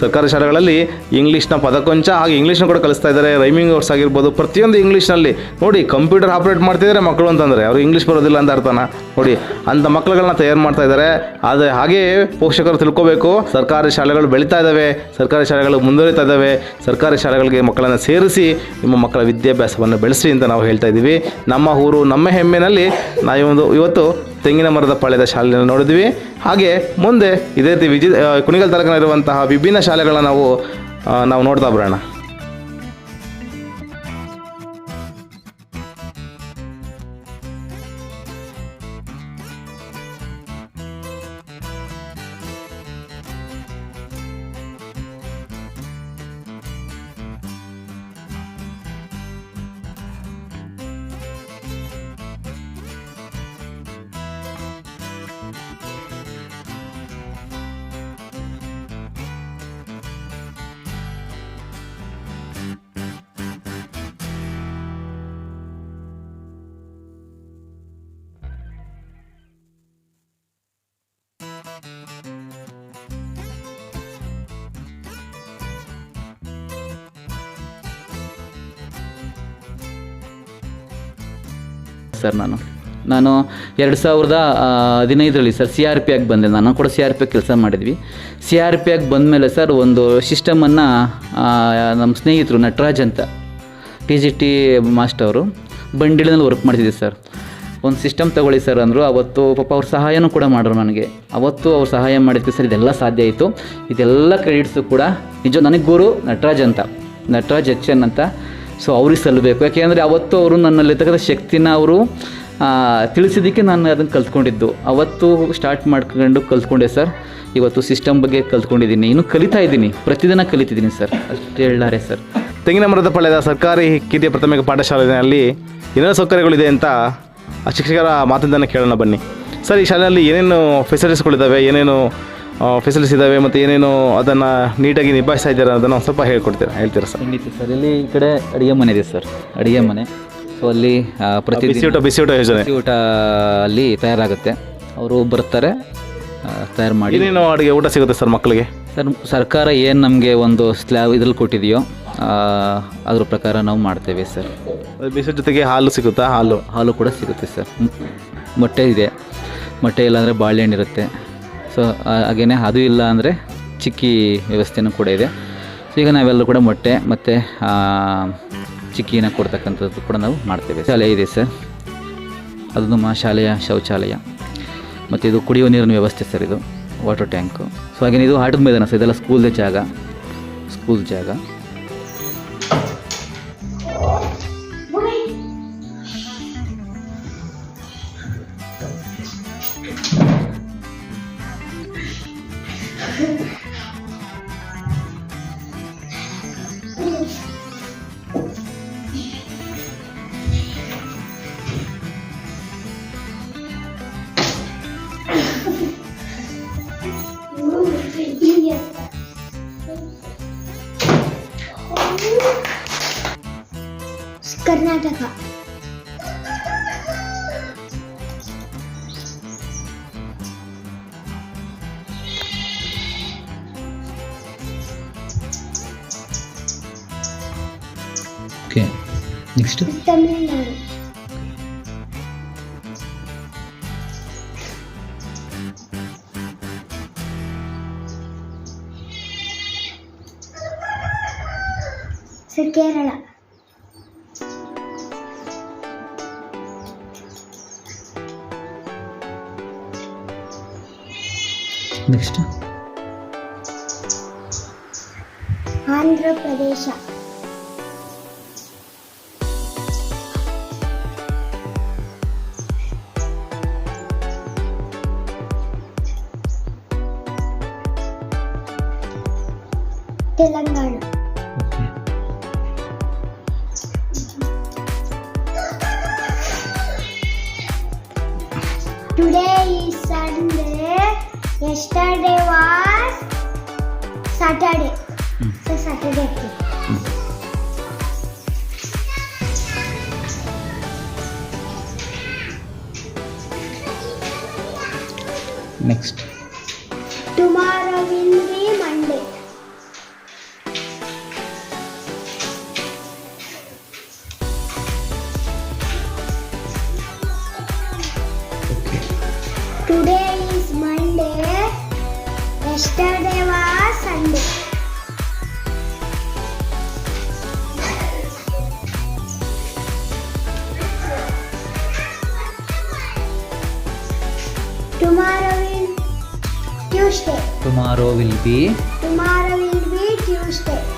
ಸರ್ಕಾರಿ ಶಾಲೆಗಳಲ್ಲಿ ಇಂಗ್ಲೀಷ್ನ ಪದಕೊಂಚ ಹಾಗೆ ಇಂಗ್ಲೀಷ್ನ ಕೂಡ ಕಲಿಸ್ತಾ ಇದ್ದಾರೆ ರೈಮಿಂಗ್ ವರ್ಡ್ಸ್ ಆಗಿರ್ಬೋದು, ಪ್ರತಿಯೊಂದು ಇಂಗ್ಲೀಷ್ನಲ್ಲಿ ನೋಡಿ ಕಂಪ್ಯೂಟರ್ ಆಪ್ರೇಟ್ ಮಾಡ್ತಿದ್ದಾರೆ ಮಕ್ಕಳು ಅಂತಂದರೆ, ಅವರು ಇಂಗ್ಲೀಷ್ ಬರೋದಿಲ್ಲ ಅಂತ ಅರ್ಥನ. ನೋಡಿ ಅಂಥ ಮಕ್ಕಳುಗಳನ್ನ ತಯಾರು ಮಾಡ್ತಾ ಇದ್ದಾರೆ, ಆದರೆ ಹಾಗೆಯೇ ಪೋಷಕರು ತಿಳ್ಕೋಬೇಕು, ಸರ್ಕಾರಿ ಶಾಲೆಗಳು ಬೆಳೀತಾ ಇದ್ದಾವೆ, ಸರ್ಕಾರಿ ಶಾಲೆಗಳು ಮುಂದುವರಿತಾ ಇದ್ದಾವೆ, ಸರ್ಕಾರಿ ಶಾಲೆಗಳಿಗೆ ಮಕ್ಕಳನ್ನು ಸೇರಿಸಿ ನಿಮ್ಮ ಮಕ್ಕಳ ವಿದ್ಯಾಭ್ಯಾಸವನ್ನು ಬೆಳೆಸಿ ಅಂತ ನಾವು ಹೇಳ್ತಾ ಇದ್ದೀವಿ. ನಮ್ಮ ಊರು, ನಮ್ಮ ಹೆಮ್ಮೆಯಲ್ಲಿ ನಾವು ಇವತ್ತು ತೆಂಗಿನ ಮರದ ಪಾಳ್ಯದ ಶಾಲೆಯನ್ನು ನೋಡಿದ್ವಿ. ಹಾಗೆ ಮುಂದೆ ಇದೇ ರೀತಿ ವಿಜಿ ಕುಣಿಗಲ್ ತಾಲೂಕಿನಲ್ಲಿರುವಂತಹ ವಿಭಿನ್ನ ಶಾಲೆಗಳನ್ನ ನಾವು ನಾವು ನೋಡ್ತಾ ಬರೋಣ. ಸರ್ ನಾನು. ನಾನು ಎರಡು ಸಾವಿರದ ಹದಿನೈದರಲ್ಲಿ ಸರ್ ಸಿ ಆರ್ ಪಿ ಆಗಿ ಬಂದೆ. ನಾನು ಕೂಡ ಸಿ ಆರ್ ಪಿ ಕೆಲಸ ಮಾಡಿದ್ವಿ. ಸಿ ಆರ್ ಪಿ ಆಗಿ ಬಂದಮೇಲೆ ಸರ್ ಒಂದು ಸಿಸ್ಟಮನ್ನು ನಮ್ಮ ಸ್ನೇಹಿತರು ನಟರಾಜ್ ಅಂತ ಟಿ ಜಿ ಟಿ ಮಾಸ್ಟರ್ ಅವರು ಬಂಡಿಳಿನಲ್ಲಿ ವರ್ಕ್ ಮಾಡ್ತಿದ್ದೆ ಸರ್. ಒಂದು ಸಿಸ್ಟಮ್ ತಗೊಳ್ಳಿ ಸರ್ ಅಂದರು, ಅವತ್ತು ಪಾಪ ಅವ್ರ ಸಹಾಯನೂ ಕೂಡ ಮಾಡ್ರು ನನಗೆ. ಅವತ್ತು ಅವ್ರು ಸಹಾಯ ಮಾಡಿದ್ಕೆ ಸರ್ ಇದೆಲ್ಲ ಸಾಧ್ಯ ಆಯಿತು. ಇದೆಲ್ಲ ಕ್ರೆಡಿಟ್ಸು ಕೂಡ, ನಿಜ ನನಗೆ ಗುರು ನಟರಾಜ್ ಅಂತ, ನಟರಾಜ್ ಎಚ್ ಎನ್ ಅಂತ ಸೊ ಅವ್ರಿಗೆ ಸಲ್ಲಬೇಕು. ಯಾಕೆಂದರೆ ಅವತ್ತು ಅವರು ನನ್ನಲ್ಲಿರ್ತಕ್ಕಂಥ ಶಕ್ತಿನ ಅವರು ತಿಳಿಸಿದ್ದಕ್ಕೆ ನಾನು ಅದನ್ನು ಕಲ್ತ್ಕೊಂಡಿದ್ದು. ಅವತ್ತು ಸ್ಟಾರ್ಟ್ ಮಾಡ್ಕೊಂಡು ಕಲ್ತ್ಕೊಂಡೆ ಸರ್ ಇವತ್ತು ಸಿಸ್ಟಮ್ ಬಗ್ಗೆ ಕಲ್ತ್ಕೊಂಡಿದ್ದೀನಿ. ಇನ್ನೂ ಕಲಿತಾ ಇದ್ದೀನಿ. ಪ್ರತಿದಿನ ಕಲಿತಿದ್ದೀನಿ ಸರ್ ಅಷ್ಟು ಹೇಳಾರೆ ಸರ್ ತೆಂಗಿನ ಮರದ ಪಳೆದ ಸರ್ಕಾರಿ ಕಿರಿಯ ಪ್ರಾಥಮಿಕ ಪಾಠಶಾಲೆಯಲ್ಲಿ ಏನೇನು ಸೌಕರ್ಯಗಳಿದೆ ಅಂತ ಶಿಕ್ಷಕರ ಮಾತಿಂದನೇ ಕೇಳೋಣ ಬನ್ನಿ. ಸರ್ ಈ ಶಾಲೆಯಲ್ಲಿ ಏನೇನು ಫೆಸಿಲಿಟೀಸ್ಗಳಿದ್ದಾವೆ ಏನೇನು ಫೆಸಿಲಿಟೀಸ್ ಇದ್ದಾವೆ ಮತ್ತು ಏನೇನು ಅದನ್ನು ನೀಟಾಗಿ ನಿಭಾಯಿಸ್ತಾ ಇದ್ದಾರೆ ಅದನ್ನು ಒಂದು ಸ್ವಲ್ಪ ಹೇಳ್ಕೊಡ್ತೀರಾ? ಹೇಳ್ತೀರಾ ಸರ್? ಖಂಡಿತ ಸರ್. ಇಲ್ಲಿ ಈ ಕಡೆ ಅಡುಗೆ ಮನೆ ಇದೆ ಸರ್. ಅಡುಗೆ ಮನೆ. ಸೊ ಅಲ್ಲಿ ಪ್ರತಿ ಬಿಸಿ ಊಟ ಬಿಸಿ ಊಟ ಯೋಜನೆ. ಬಿಸಿ ಊಟ ಅಲ್ಲಿ ತಯಾರಾಗುತ್ತೆ. ಅವರು ಬರ್ತಾರೆ ತಯಾರು ಮಾಡಿ. ಏನೇನು ಅಡುಗೆ ಊಟ ಸಿಗುತ್ತೆ ಸರ್ ಮಕ್ಕಳಿಗೆ? ಸರ್ ಸರ್ಕಾರ ಏನು ನಮಗೆ ಒಂದು ಸ್ಲ್ಯಾಬ್ ಇದ್ರಲ್ಲಿ ಕೊಟ್ಟಿದೆಯೋ ಅದ್ರ ಪ್ರಕಾರ ನಾವು ಮಾಡ್ತೇವೆ ಸರ್. ಬಿಸಿ ಜೊತೆಗೆ ಹಾಲು ಸಿಗುತ್ತಾ? ಹಾಲು. ಹಾಲು ಕೂಡ ಸಿಗುತ್ತೆ ಸರ್. ಮೊಟ್ಟೆ ಇದೆ. ಮೊಟ್ಟೆ ಇಲ್ಲಾಂದರೆ ಬಾಳೆಹಣ್ಣು ಇರುತ್ತೆ. ಸೊ ಹಾಗೆಯೇ ಅದು ಇಲ್ಲ ಅಂದರೆ ಚಿಕ್ಕಿ ವ್ಯವಸ್ಥೆನೂ ಕೂಡ ಇದೆ. ಸೊ ಈಗ ನಾವೆಲ್ಲರೂ ಕೂಡ ಮೊಟ್ಟೆ ಮತ್ತು ಚಿಕ್ಕಿನ ಕೊಡ್ತಕ್ಕಂಥದ್ದು ಕೂಡ ನಾವು ಮಾಡ್ತೇವೆ. ಶಾಲೆ ಇದೆ ಸರ್. ಅದು ನಮ್ಮ ಶಾಲೆಯ ಶೌಚಾಲಯ. ಮತ್ತು ಇದು ಕುಡಿಯುವ ನೀರಿನ ವ್ಯವಸ್ಥೆ ಸರ್ ಇದು. ವಾಟರ್ ಟ್ಯಾಂಕು ಸೊ ಹಾಗೇನೆ ಇದು ಆಟದ ಮೈದಾನ ಸರ್. ಇದೆಲ್ಲ ಸ್ಕೂಲ್ದೇ ಜಾಗ. ಸ್ಕೂಲ್ ಜಾಗ. Okay next Tamil Nadu sir Today is Sunday. Yesterday was Saturday. So Saturday. Next. Today is Monday. Yesterday was Sunday. Tomorrow will Tuesday. Tomorrow will be Tomorrow will be Tuesday.